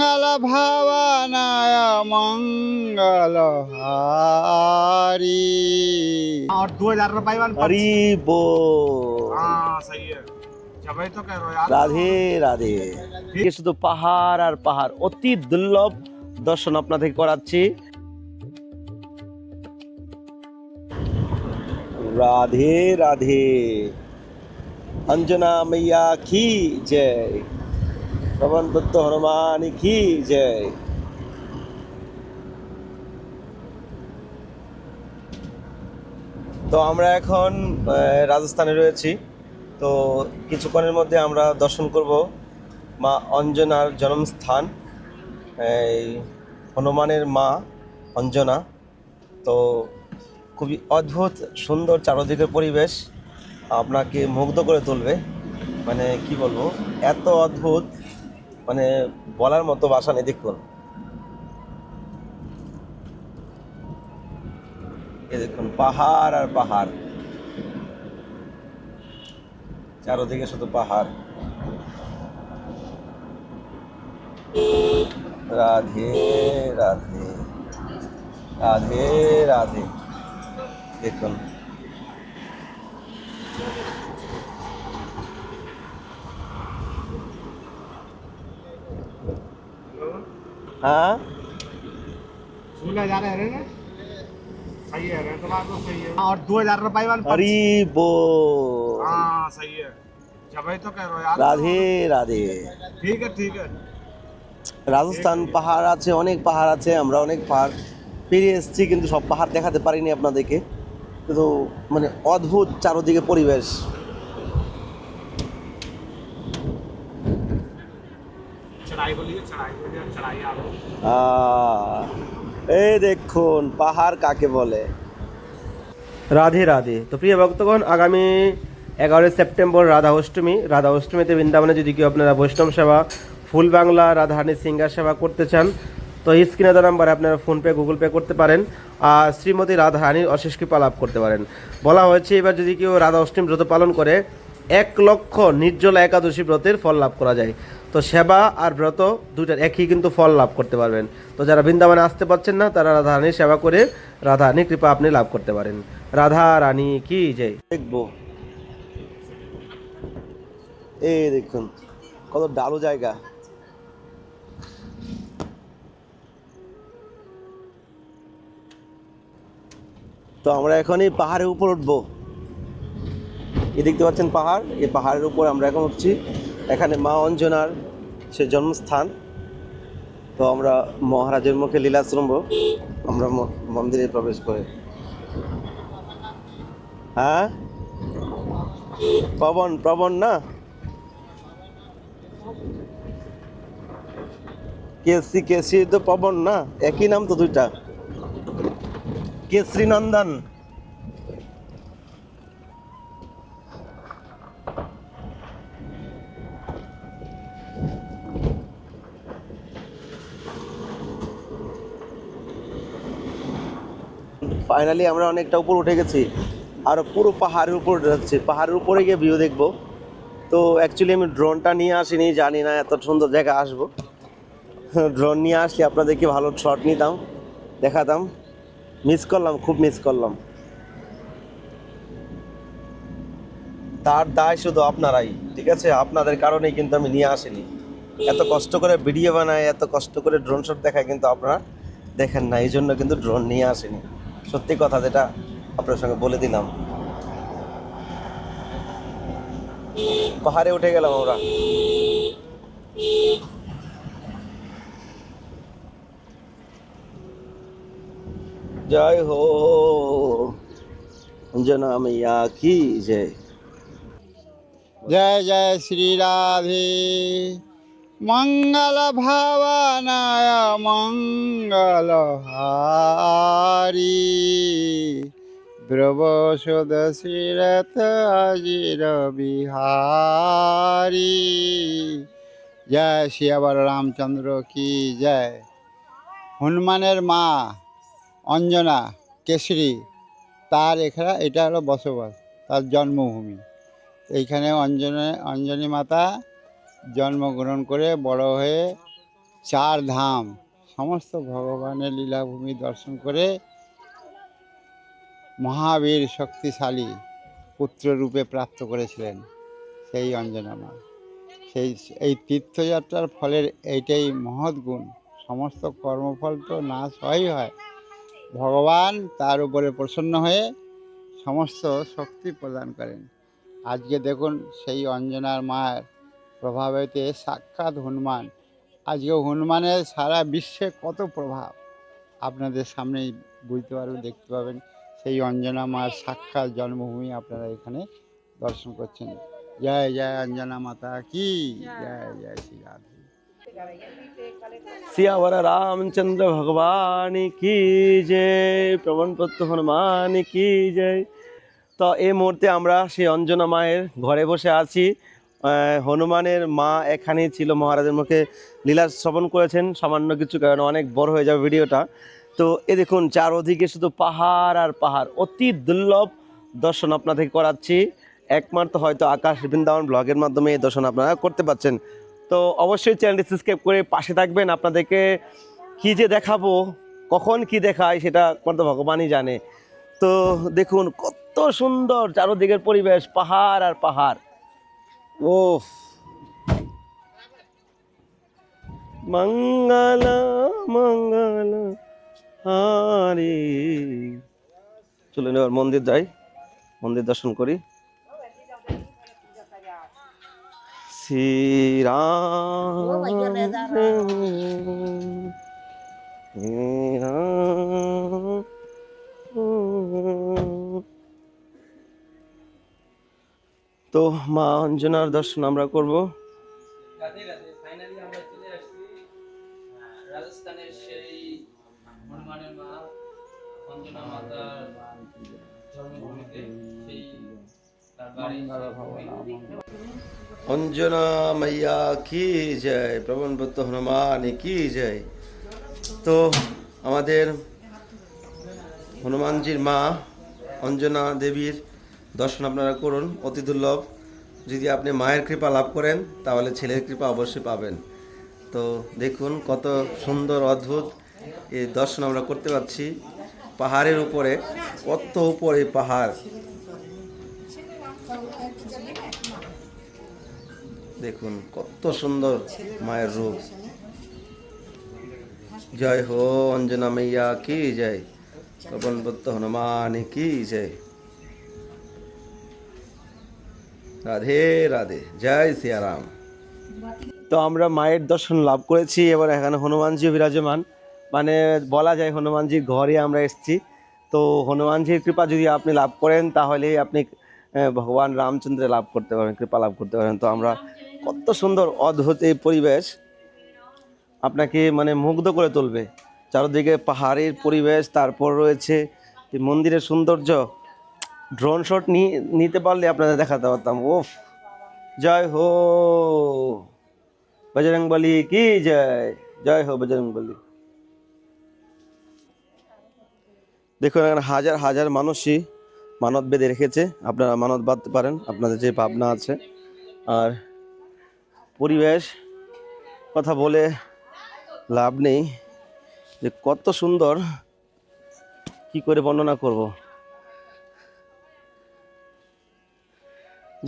মঙ্গল ভাবনায় মঙ্গল হারি और दो हजार रुपये वाला हरी बो हाँ सही है जब ही तो कह रहे हो यार রাধে রাধে এদিকে শুধু পাহাড় আর পাহাড় অতি দুর্লভ দর্শন আপনাদের করাচ্ছি রাধে রাধে অঞ্জনা मैया की जय পবন দত্ত হনুমান কি জয়। তো আমরা এখন রাজস্থানে রয়েছি। তো কিছুক্ষণের মধ্যে আমরা দর্শন করব মা অঞ্জনার জন্মস্থান এই হনুমানের মা অঞ্জনা। তো খুবই অদ্ভুত, সুন্দর চারদিকের পরিবেশ। আপনাকে মুগ্ধ করে তুলবে। মানে কি বলব, এত অদ্ভুত। মানে বলার মতো ভাষা নেই, দেখুন। এই দেখুন, পাহাড় আর পাহাড়। চারোদিকে শুধু পাহাড়। রাধে রাধে। রাধে রাধে। দেখুন। হ্যাঁ सोलह हजार है ना सही है रेट वाला तो सही है और दो हजार रुपये वाला হরি বল हाँ सही है जब ही तो कह रहे हो यार রাধে রাধে ठीक है ठीक है রাজস্থান পাহাড় আছে অনেক পাহাড় আছে আমরা অনেক পাহাড় পেরিয়ে এসেছি কিন্তু সব পাহাড় দেখাতে পারিনি আপনাদেরকে কিন্তু মানে অদ্ভুত চারদিকে পরিবেশ এই দেখুন পাহাড় কাকে বলে রাধে রাধে তো প্রিয় ভক্তগণ আগামী এগারোই সেপ্টেম্বর রাধা অষ্টমী রাধা অষ্টমীতে বৃন্দাবনে যদি কেউ আপনারা বৈষ্ণব সেবা ফুল বাংলা রাধারানী সিঙ্গার সেবা করতে চান তো এই স্ক্রিনে দেওয়া নাম্বারে আপনারা ফোনপে গুগল পে করতে পারেন আর শ্রীমতী রাধারানীর অশেষ কৃপা লাভ করতে পারেন। বলা হয়েছে এবার যদি কেউ রাধা অষ্টমী ব্রত পালন করে এক লক্ষ নির্জলা একাদশী ব্রতের ফল লাভ করা যায়। তো সেবা আর ব্রত দুইটার একই কিন্তু ফল লাভ করতে পারবেন। তো যারা বৃন্দাবনে আসতে পারছেন না, তারা রাধারানীর সেবা করে রাধারানীর কৃপা আপনি লাভ করতে পারেন। রাধা রানী কি জয়। দেখব। এই দেখুন, কত ডালো জায়গা। তো আমরা এখন এই পাহাড়ের উপর উঠবো। এই দেখতে পাচ্ছেন পাহাড়, এই পাহাড়ের উপর আমরা এখন উঠছি। এখানে মা অঞ্জনার সে জন্মস্থান। তো আমরা মহারাজের মুখে লীলা শুনব আমরা মন্দিরে প্রবেশ করে। হ্যাঁ? পবন পবন না? কেসি কেসি তো পবন না? একই নাম তো দুইটা। কেসরি নন্দন ফাইনালি আমরা অনেকটা উপর উঠে গেছি। আর পুরো পাহাড়ের উপর যাচ্ছি। পাহাড়ের উপরে গিয়ে ভিউ দেখব। তো অ্যাকচুয়ালি আমি ড্রোনটা নিয়ে আসিনি, জানি না এত সুন্দর জায়গা আসব। ড্রোন নিয়ে আসলে আপনাদেরকে ভালো শট নিতাম, দেখাতাম। মিস করলাম, খুব মিস করলাম। তার দায় শুধু আপনারাই, ঠিক আছে? আপনাদের কারণেই কিন্তু আমি নিয়ে আসিনি। এত কষ্ট করে ভিডিও বানায়, এত কষ্ট করে ড্রোন শট দেখায় কিন্তু আপনারা দেখেন না। এই জন্য কিন্তু ড্রোন নিয়ে আসেনি। সত্যি কথা যেটা আপনার সঙ্গে বলে দিলাম। পাহাড়ে উঠে গেলাম আমরা। জয় হো জনমিয়া কি জয় জয় জয়, শ্রী রাধে। মঙ্গল ভাবনায় মঙ্গল হারি ব্রবসুদ শ্রীরথ আজির বিহারি জয় শিয়াবর রামচন্দ্র কি জয়। হনুমানের মা অঞ্জনা কেশরী, তার এখানে এটা হলো বসবাস, তার জন্মভূমি। এইখানে অঞ্জনে, অঞ্জনী মাতা জন্মগ্রহণ করে বড় হয়ে চার ধাম, সমস্ত ভগবানের লীলাভূমি দর্শন করে মহাবীর শক্তিশালী পুত্ররূপে প্রাপ্ত করেছিলেন সেই অঞ্জনা মা সেই, এই তীর্থযাত্রার ফলের এইটাই মহৎ গুণ, সমস্ত কর্মফল তো নাশ হয়ই হয়। ভগবান তার উপরে প্রসন্ন হয়ে সমস্ত শক্তি প্রদান করেন। আজকে দেখুন সেই অঞ্জনার মায়ের প্রভাবেতে সাক্ষাৎ হনুমান আজকে হনুমানের সারা বিশ্বে কত প্রভাব আপনাদের সামনেই বুঝতে পারবেন দেখতে পাবেন সেই অঞ্জনা মার সাক্ষাৎ জন্মভূমি আপনারা এখানে দর্শন করছেন জয় জয় অঞ্জনা মাতা কি জয় জয় শ্রী রাধে सियावर रामचंद्र भगवान की জয় প্রবণপত্র হনুমান কি জয় তো এই মুহূর্তে আমরা সেই অঞ্জনা মায়ের ঘরে বসে আছি আহ, হনুমানের মা এখানেই ছিল মহারাজের মুখে লীলা শ্রবণ করেছেন, সামান্য কিছু কারণ অনেক বড় হয়ে যাবে ভিডিওটা। তো এ দেখুন, চারদিকে শুধু পাহাড় আর পাহাড়, অতি দুর্লভ দর্শন আপনাদেরকে করাচ্ছি। একমাত্র হয়তো আকাশ বৃন্দাবন ব্লগের মাধ্যমে এই দর্শন আপনারা করতে পারছেন। তো অবশ্যই চ্যানেলটি সাবস্ক্রাইব করে পাশে থাকবেন, আপনাদেরকে কি যে দেখাবো, কখন কি দেখায় সেটা একমাত্র ভগবানই জানে। তো দেখুন, কত সুন্দর চারদিকের পরিবেশ, পাহাড় আর পাহাড়। ও মঙ্গল মঙ্গল হারি চলুন এবার মন্দির যাই। মন্দির দর্শন করি। শ্রীরাম। তো মা অঞ্জনার দর্শন আমরা করব। রাধে রাধে ফাইনালি আমরা চলে আসছি রাজস্থানের সেই হনুমানের মা অঞ্জনা মাতার জন্মভূমিতে সেই মাইয়া কি জয়? প্রবণ ভক্ত হনুমান কি জয়? তো আমাদের হনুমানজির মা অঞ্জনা দেবীর দর্শন আপনারা করুন, অতি দুর্লভ। যদি আপনি মায়ের কৃপা লাভ করেন, তাহলে ছেলের কৃপা অবশ্যই পাবেন। তো দেখুন কত সুন্দর, অদ্ভুত এই দর্শন আমরা করতে পারছি। পাহাড়ের উপরে কত উপরে পাহাড়। দেখুন কত সুন্দর মায়ের রূপ। জয় হো অঞ্জনা मैया কি জয়? ভক্ত হনুমান, কি জয়? রাধে রাধে। জয় সিয়ারাম। তো আমরা মায়ের দর্শন লাভ করেছি, এবার এখানে হনুমানজি বিরাজমান। মানে বলা যায় হনুমানজির ঘরে আমরা এসেছি। তো হনুমানজির কৃপা যদি আপনি লাভ করেন তাহলে আপনি ভগবান রামচন্দ্রে লাভ করতে পারেন, কৃপা লাভ করতে পারেন। তো আমরা কত সুন্দর, অদ্ভুত এই পরিবেশ আপনাকে মানে মুগ্ধ করে তুলবে। চারদিকে পাহাড়ের পরিবেশ, তারপর রয়েছে মন্দিরের সৌন্দর্য। ড্রোন শট নিতে পারলে আপনাদের দেখাতে পারতাম। ওফ জয় হো। বজরং বলি কি জয়? জয় হো বজরং বলি। দেখুন, এখানে হাজার হাজার মানুষই মানত বেঁধে রেখেছে। আপনারা মানত বাঁধতে পারেন, আপনাদের যে ভাবনা আছে। আর পরিবেশ কথা বলে লাভ নেই যে কত সুন্দর কি করে বর্ণনা করব।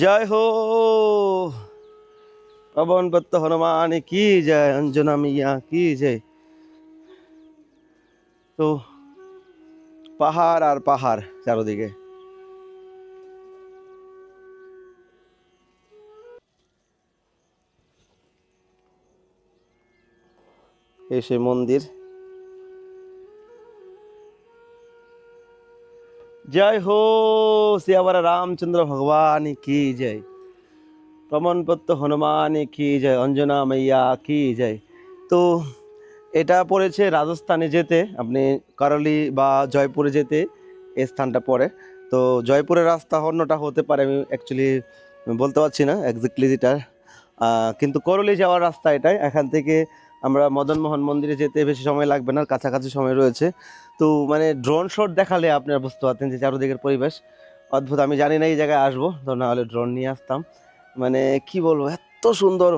জয় হো। পবন পত্ত হনুমান কি জয়, অঞ্জনা মিয়া কি জয়। তো পাহাড় আর পাহাড় চারোদিকে। এই সেই মন্দির জয় হো, শ্রী আবার রামচন্দ্র ভগবান কি জয়। প্রমাণপত্র হনুমান কি জয়, অঞ্জনা মাইয়া কি জয়। তো এটা পড়েছে রাজস্থানে যেতে, আপনি কারলি বা জয়পুরে যেতে এই স্থানটা পড়ে। তো জয়পুরের রাস্তা অন্যটা হতে পারে, আমি অ্যাকচুয়ালি বলতে পারছি না এক্স্যাক্টলি যেটা। কিন্তু করলি যাওয়ার রাস্তা এটাই। এখান থেকে আমরা মদনমোহন মন্দিরে যেতে বেশি সময় লাগবে না, কাছাকাছি সময় রয়েছে। তো মানে ড্রোন শট দেখালে আপনারা বুঝতে পারতেন যে চারদিকের পরিবেশ। অদ্ভুত, আমি জানি না এই জায়গায় আসব, তো না হলে ড্রোন নিয়ে আসতাম। মানে কি বলব, এত সুন্দর।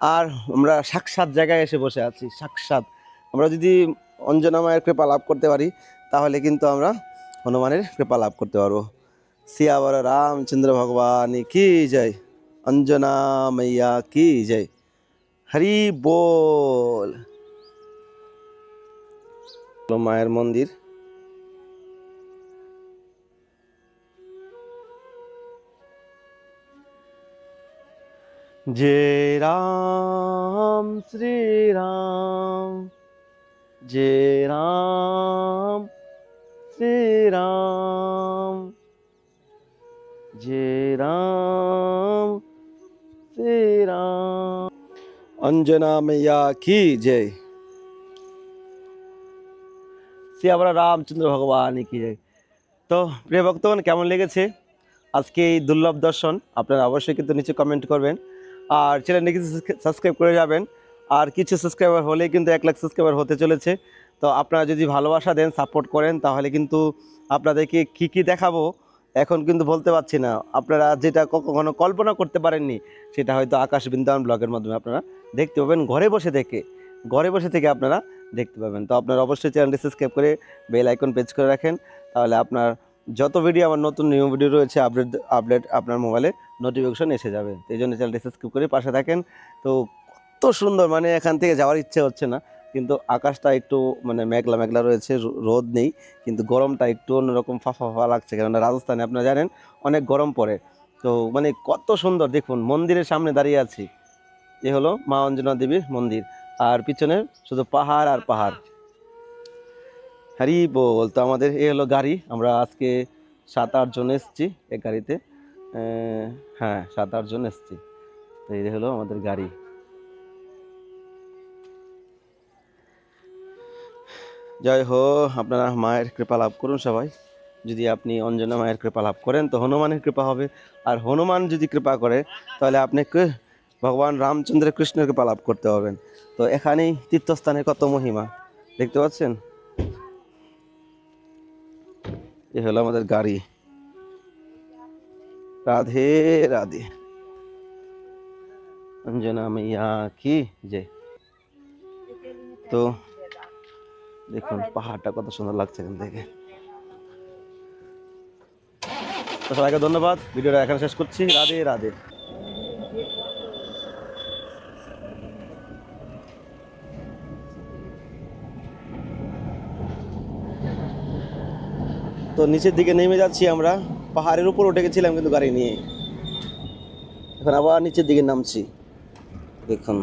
আর আমরা সাক্ষাৎ জায়গায় এসে বসে আছি, সাক্ষাৎ। আমরা যদি অঞ্জনা মায়ের কৃপা লাভ করতে পারি, তাহলে কিন্তু আমরা হনুমানের কৃপা লাভ করতে পারব। সিয়াবর রামচন্দ্র ভগবান, কি জয়। অঞ্জনা মাইয়া, কি জয়। হরি বল। মায়ের মন্দির। জে রাম শ্রী রাম। যে রাম শ্রী রাম। অঞ্জনা মেয়া কি জয় শ্রী আমরা রামচন্দ্র ভগবান কি জয় তো প্রিয় ভক্তগণ, কেমন লেগেছে? আজকে এই দুর্লভ দর্শন, আপনারা অবশ্যই কিন্তু নিচে কমেন্ট করবেন। আর চ্যানেলটি কিছু সাবস্ক্রাইব করে যাবেন। আর কিছু সাবস্ক্রাইবার হলে কিন্তু এক লাখ সাবস্ক্রাইবার হতে চলেছে। তো আপনারা যদি ভালোবাসা দেন সাপোর্ট করেন, তাহলে কিন্তু আপনাদেরকে কি কি দেখাবো, এখন কিন্তু বলতে পারছি না। আপনারা যেটা কখনো কল্পনা করতে পারেননি, সেটা হয়তো আকাশ বৃন্দাবন ব্লগের মাধ্যমে আপনারা দেখতে পাবেন, ঘরে বসে থেকে, ঘরে বসে থেকে আপনারা দেখতে পাবেন। তো আপনারা অবশ্যই চ্যানেলটি সাবস্ক্রাইব করে বেল আইকন পেজ করে রাখেন, তাহলে আপনার যত ভিডিও আমার নতুন নিউ ভিডিও রয়েছে আপডেট আপডেট আপনার মোবাইলে নোটিফিকেশন এসে যাবে। এই জন্য চ্যানেলটি সাবস্ক্রাইব করে পাশে থাকেন। তো কত সুন্দর মানে এখান থেকে যাওয়ার ইচ্ছে হচ্ছে না, কিন্তু আকাশটা একটু মানে মেঘলা মেঘলা রয়েছে রোদ নেই, কিন্তু গরমটা একটু অন্যরকম ফাফা ফাফা লাগছে, কেননা রাজস্থানে আপনারা জানেন, অনেক গরম পড়ে। তো মানে কত সুন্দর, দেখুন, মন্দিরের সামনে দাঁড়িয়ে আছি। এ হলো মা অঞ্জনা দেবীর মন্দির। আর পিছনে শুধু পাহাড় আর পাহাড়। হ্যারি বল, তো আমাদের এ হলো গাড়ি। আমরা আজকে সাত আট জন এসছি এই গাড়িতে। হ্যাঁ সাত আট জন এসছি। তো এই হলো আমাদের গাড়ি। যাই হো আপনারা মায়ের কৃপা লাভ করুন সবাই। যদি আপনি অঞ্জনা মায়ের কৃপা লাভ করেন, তো হনুমানের কৃপা হবে। আর হনুমান যদি কৃপা করে, তাহলে আপনাকে ভগবান রামচন্দ্র কৃষ্ণকে কৃপা লাভ করতে পারবেন তো এখানেই তীর্থস্থানের কত মহিমা, দেখতে পাচ্ছেন? এ হলো আমাদের গাড়ি। রাধে রাধে। অঞ্জনা মাইয়া, কি যে? তো দেখুন, পাহাড়টা কত সুন্দর লাগছে এখান থেকে। তো সবাইকে ধন্যবাদ, ভিডিওটা এখানে শেষ করছি। রাধে রাধে। তো নিচের দিকে নেমে যাচ্ছি আমরা। পাহাড়ের উপর উঠে গেছিলাম কিন্তু গাড়ি নিয়ে। এখন আবার নিচের দিকে নামছি। দেখুন।